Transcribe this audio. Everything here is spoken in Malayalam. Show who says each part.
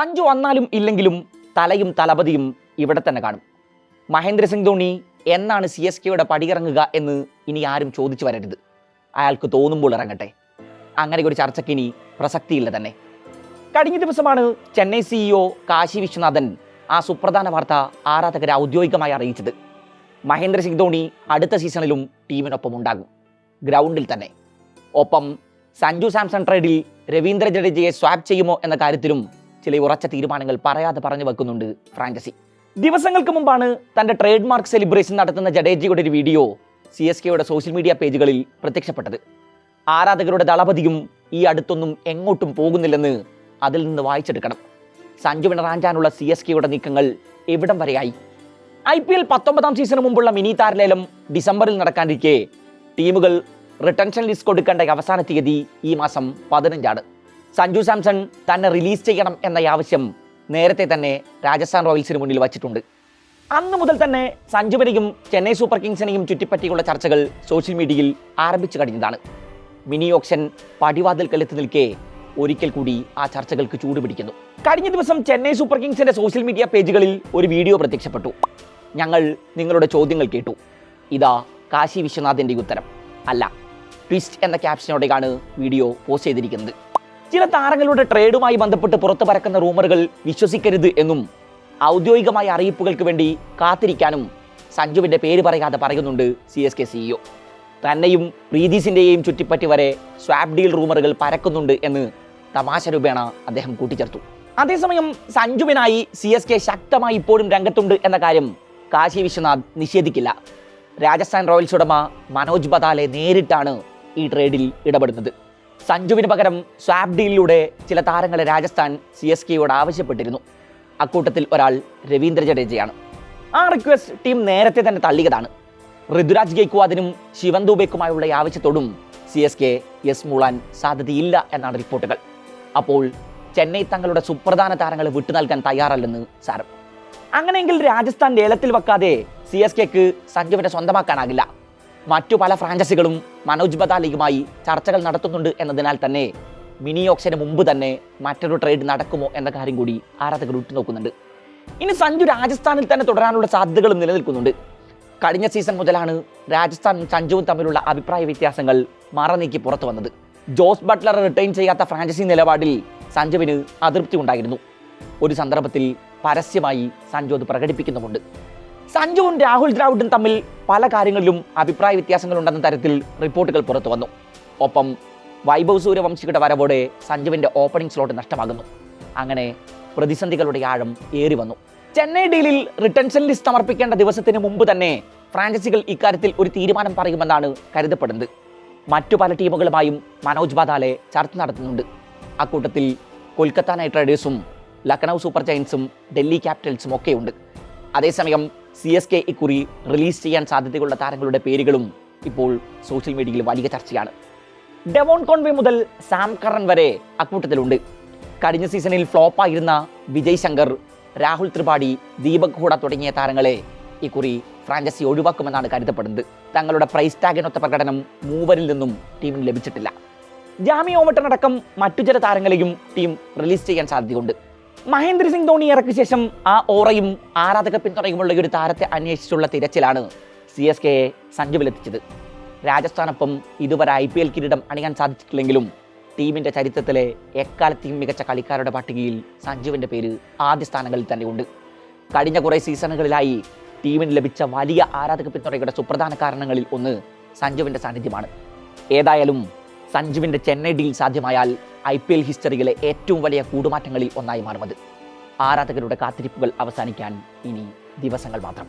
Speaker 1: സഞ്ജു വന്നാലും ഇല്ലെങ്കിലും തലയും തലപതിയും ഇവിടെ തന്നെ കാണും. മഹേന്ദ്ര സിംഗ് ധോണി എന്നാണ് സി എസ് കെയുടെ പടിയിറങ്ങുക എന്ന് ഇനി ആരും ചോദിച്ചു വരരുത്. അയാൾക്ക് തോന്നുമ്പോൾ ഇറങ്ങട്ടെ. അങ്ങനെ ഒരു ചർച്ചയ്ക്ക് ഇനി പ്രസക്തിയില്ല തന്നെ. കഴിഞ്ഞ ദിവസമാണ് ചെന്നൈ സിഇഒ കാശി വിശ്വനാഥൻ ആ സുപ്രധാന വാർത്ത ആരാധകരെ ഔദ്യോഗികമായി അറിയിച്ചത്. മഹേന്ദ്ര സിംഗ് ധോണി അടുത്ത സീസണിലും ടീമിനൊപ്പം ഉണ്ടാകും. ഗ്രൗണ്ടിൽ തന്നെ. ഒപ്പം സഞ്ജു സാംസൺ ട്രേഡിൽ രവീന്ദ്ര ജഡേജയെ സ്വാപ്പ് ചെയ്യുമോ എന്ന കാര്യത്തിലും ചില ഉറച്ച തീരുമാനങ്ങൾ പറയാതെ പറഞ്ഞു വെക്കുന്നുണ്ട് ഫ്രാങ്കസി ദിവസങ്ങൾക്ക് മുമ്പാണ് തന്റെ ട്രേഡ് മാർക്ക് സെലിബ്രേഷൻ നടത്തുന്ന ജഡേജിയുടെ ഒരു വീഡിയോ സി എസ് കെയുടെ സോഷ്യൽ മീഡിയ പേജുകളിൽ പ്രത്യക്ഷപ്പെട്ടത്. ആരാധകരുടെ ദളപതിയും ഈ അടുത്തൊന്നും എങ്ങോട്ടും പോകുന്നില്ലെന്ന് അതിൽ നിന്ന് വായിച്ചെടുക്കണം. സഞ്ജുവിനെ റാഞ്ചാനുള്ള സി എസ് കെയുടെ നീക്കങ്ങൾ എവിടം വരെയായി? ഐ പി എൽ പത്തൊമ്പതാം സീസണ് മുമ്പുള്ള മിനി താരലേലം ഡിസംബറിൽ നടക്കാനിരിക്കെ. ടീമുകൾ റിട്ടൻഷൻ ലിസ്റ്റ് കൊടുക്കേണ്ട അവസാന തീയതി ഈ മാസം പതിനഞ്ചാണ്. സഞ്ജു സാംസൺ തന്നെ റിലീസ് ചെയ്യണം എന്ന ആവശ്യം നേരത്തെ തന്നെ രാജസ്ഥാൻ റോയൽസിന് മുന്നിൽ വച്ചിട്ടുണ്ട്. അന്ന് മുതൽ തന്നെ സഞ്ജുവിനെയും ചെന്നൈ സൂപ്പർ കിങ്സിനെയും ചുറ്റിപ്പറ്റിയുള്ള ചർച്ചകൾ സോഷ്യൽ മീഡിയയിൽ ആരംഭിച്ചു കഴിഞ്ഞതാണ്. മിനി ഓപ്ഷൻ പടിവാതിൽക്കലെത്തി നിൽക്കെ ഒരിക്കൽ കൂടി ആ ചർച്ചകൾക്ക് ചൂടുപിടിക്കുന്നു കഴിഞ്ഞ ദിവസം ചെന്നൈ സൂപ്പർ കിങ്സിന്റെ സോഷ്യൽ മീഡിയ പേജുകളിൽ ഒരു വീഡിയോ പ്രത്യക്ഷപ്പെട്ടു. ഞങ്ങൾ നിങ്ങളുടെ ചോദ്യങ്ങൾ കേട്ടു. ഇതാ കാശി വിശ്വനാഥിന്റെ ഉത്തരം. അല്ല ട്വിസ്റ്റ് എന്ന ക്യാപ്ഷനോടെയാണ് വീഡിയോ പോസ്റ്റ് ചെയ്തിരിക്കുന്നത്. ചില താരങ്ങളുടെ ട്രേഡുമായി ബന്ധപ്പെട്ട് പുറത്തു പരക്കുന്ന റൂമറുകൾ വിശ്വസിക്കരുത് എന്നും ഔദ്യോഗികമായ അറിയിപ്പുകൾക്ക് വേണ്ടി കാത്തിരിക്കാനും സഞ്ജുവിന്റെ പേര് പറയാതെ പറയുന്നുണ്ട് സി എസ് കെ സിഇഒ തന്നെയും പ്രീതിസിന്റെയും ചുറ്റിപ്പറ്റി വരെ സ്വാപ്പ് ഡീൽ റൂമറുകൾ പരക്കുന്നുണ്ട് എന്ന് തമാശ രൂപേണ അദ്ദേഹം കൂട്ടിച്ചേർത്തു. അതേസമയം സഞ്ജുവിനായി സി എസ് കെ ശക്തമായി ഇപ്പോഴും രംഗത്തുണ്ട് എന്ന കാര്യം കാശി വിശ്വനാഥ് നിഷേധിക്കില്ല. രാജസ്ഥാൻ റോയൽസ് ഉടമ മനോജ് ബദാലെ നേരിട്ടാണ് ഈ ട്രേഡിൽ ഇടപെടുന്നത്. സഞ്ജുവിന് പകരം സ്വാപ്പ് ഡീലിലൂടെ ചില താരങ്ങളെ രാജസ്ഥാൻ സി എസ് കെയോട് ആവശ്യപ്പെട്ടിരുന്നു. അക്കൂട്ടത്തിൽ ഒരാൾ രവീന്ദ്ര ജഡേജയാണ്. ആ റിക്വസ്റ്റ് ടീം നേരത്തെ തന്നെ തള്ളിയതാണ്. ഋതുരാജ് ഗെയ്ക്വാദിനും ശിവൻ ദൂബയ്ക്കുമായുള്ള ആവശ്യത്തോടും സി എസ് കെ യെസ് മൂളാൻ സാധ്യതയില്ല എന്നാണ് റിപ്പോർട്ടുകൾ. അപ്പോൾ ചെന്നൈ തങ്ങളുടെ സുപ്രധാന താരങ്ങളെ വിട്ടു നൽകാൻ തയ്യാറല്ലെന്ന് സാരം. അങ്ങനെയെങ്കിൽ രാജസ്ഥാൻ ലേലത്തിൽ വെക്കാതെ സി എസ് കെക്ക് സഞ്ജുവിനെ സ്വന്തമാക്കാനാകില്ല. മറ്റു പല ഫ്രാഞ്ചൈസികളും മനോജ് ബദാലിയുമായി ചർച്ചകൾ നടത്തുന്നുണ്ട് എന്നതിനാൽ തന്നെ മിനി ഓക്ഷന് മുമ്പ് തന്നെ മറ്റൊരു ട്രേഡ് നടക്കുമോ എന്ന കാര്യം കൂടി ആരാധകർ ഉറ്റുനോക്കുന്നുണ്ട്. ഇനി സഞ്ജു രാജസ്ഥാനിൽ തന്നെ തുടരാനുള്ള സാധ്യതകളും നിലനിൽക്കുന്നുണ്ട്. കഴിഞ്ഞ സീസൺ മുതലാണ് രാജസ്ഥാനും സഞ്ജുവും തമ്മിലുള്ള അഭിപ്രായ വ്യത്യാസങ്ങൾ മറനീക്കി പുറത്തു വന്നത്. ജോസ് ബട്ട്ലർ റിട്ടേൺ ചെയ്യാത്ത ഫ്രാഞ്ചൈസി നിലപാടിൽ സഞ്ജുവിന് അതൃപ്തി ഉണ്ടായിരുന്നു. ഒരു സന്ദർഭത്തിൽ പരസ്യമായി സഞ്ജു അത് പ്രകടിപ്പിക്കുന്നുമുണ്ട്. സഞ്ജുവും രാഹുൽ ദ്രാവിഡും തമ്മിൽ പല കാര്യങ്ങളിലും അഭിപ്രായ വ്യത്യാസങ്ങളുണ്ടെന്ന തരത്തിൽ റിപ്പോർട്ടുകൾ പുറത്തു വന്നു. ഒപ്പം വൈഭവ് സൂര്യവംശിയുടെ വരവോടെ സഞ്ജുവിന്റെ ഓപ്പണിംഗ് സ്ലോട്ട് നഷ്ടമാകുന്നു. അങ്ങനെ പ്രതിസന്ധികളുടെ ആഴം ഏറി വന്നു. ചെന്നൈ ഡീലിൽ റിട്ടൻഷൻ ലിസ്റ്റ് സമർപ്പിക്കേണ്ട ദിവസത്തിന് മുമ്പ് തന്നെ ഫ്രാഞ്ചൈസികൾ ഇക്കാര്യത്തിൽ ഒരു തീരുമാനം പറയുമെന്നാണ് കരുതപ്പെടുന്നത്. മറ്റു പല ടീമുകളുമായും മനോജ് ബാദാലെ ചർച്ച നടത്തുന്നുണ്ട്. അക്കൂട്ടത്തിൽ കൊൽക്കത്ത നൈറ്റ് റൈഡേഴ്സും ലക്നൗ സൂപ്പർ ജയൻസും ഡൽഹി ക്യാപിറ്റൽസും ഒക്കെയുണ്ട്. അതേസമയം സി എസ് കെ ഇക്കുറി റിലീസ് ചെയ്യാൻ സാധ്യതയുള്ള താരങ്ങളുടെ പേരുകളും ഇപ്പോൾ സോഷ്യൽ മീഡിയയിൽ വലിയ ചർച്ചയാണ്. ഡെവോൺ കോൺവേ മുതൽ സാം കറൻ വരെ അക്കൂട്ടത്തിലുണ്ട്. കഴിഞ്ഞ സീസണിൽ ഫ്ലോപ്പായിരുന്ന വിജയ് ശങ്കർ രാഹുൽ ത്രിപാഠി ദീപക് ഹൂഡ തുടങ്ങിയ താരങ്ങളെ ഇക്കുറി ഫ്രാഞ്ചൈസി ഒഴിവാക്കുമെന്നാണ് കരുതപ്പെടുന്നത്. തങ്ങളുടെ പ്രൈസ് ടാഗിനൊത്ത പ്രകടനം മൂവരിൽ നിന്നും ടീമിന് ലഭിച്ചിട്ടില്ല. ജാമി ഓമട്ടനടക്കം മറ്റു ചില താരങ്ങളെയും ടീം റിലീസ് ചെയ്യാൻ സാധ്യതയുണ്ട്. മഹേന്ദ്ര സിംഗ് ധോണി ഇറക്കിയ ശേഷം ആ ഓറയും ആരാധക പിന്തുണയുമുള്ള ഒരു താരത്തെ അന്വേഷിച്ചുള്ള തിരച്ചിലാണ് സി എസ് കെയെ സഞ്ജുവിലെത്തിച്ചത് രാജസ്ഥാനൊപ്പം ഇതുവരെ ഐ പി എൽ കിരീടം അണിയാൻ സാധിച്ചിട്ടില്ലെങ്കിലും ടീമിന്റെ ചരിത്രത്തിലെ എക്കാലത്തെയും മികച്ച കളിക്കാരുടെ പട്ടികയിൽ സഞ്ജുവിന്റെ പേര് ആദ്യ സ്ഥാനങ്ങളിൽ തന്നെയുണ്ട്. കഴിഞ്ഞ കുറേ സീസണുകളിലായി ടീമിന് ലഭിച്ച വലിയ ആരാധക പിന്തുണയുടെ സുപ്രധാന കാരണങ്ങളിൽ ഒന്ന് സഞ്ജുവിന്റെ സാന്നിധ്യമാണ്. ഏതായാലും സഞ്ജുവിന്റെ ചെന്നൈ ഡീൽ സാധ്യമായാൽ ഐ പി എൽ ഹിസ്റ്ററിയിലെ ഏറ്റവും വലിയ കൂടുമാറ്റങ്ങളിൽ ഒന്നായി മാറുന്നത് ആരാധകരുടെ കാത്തിരിപ്പുകൾ അവസാനിക്കാൻ ഇനി ദിവസങ്ങൾ മാത്രം.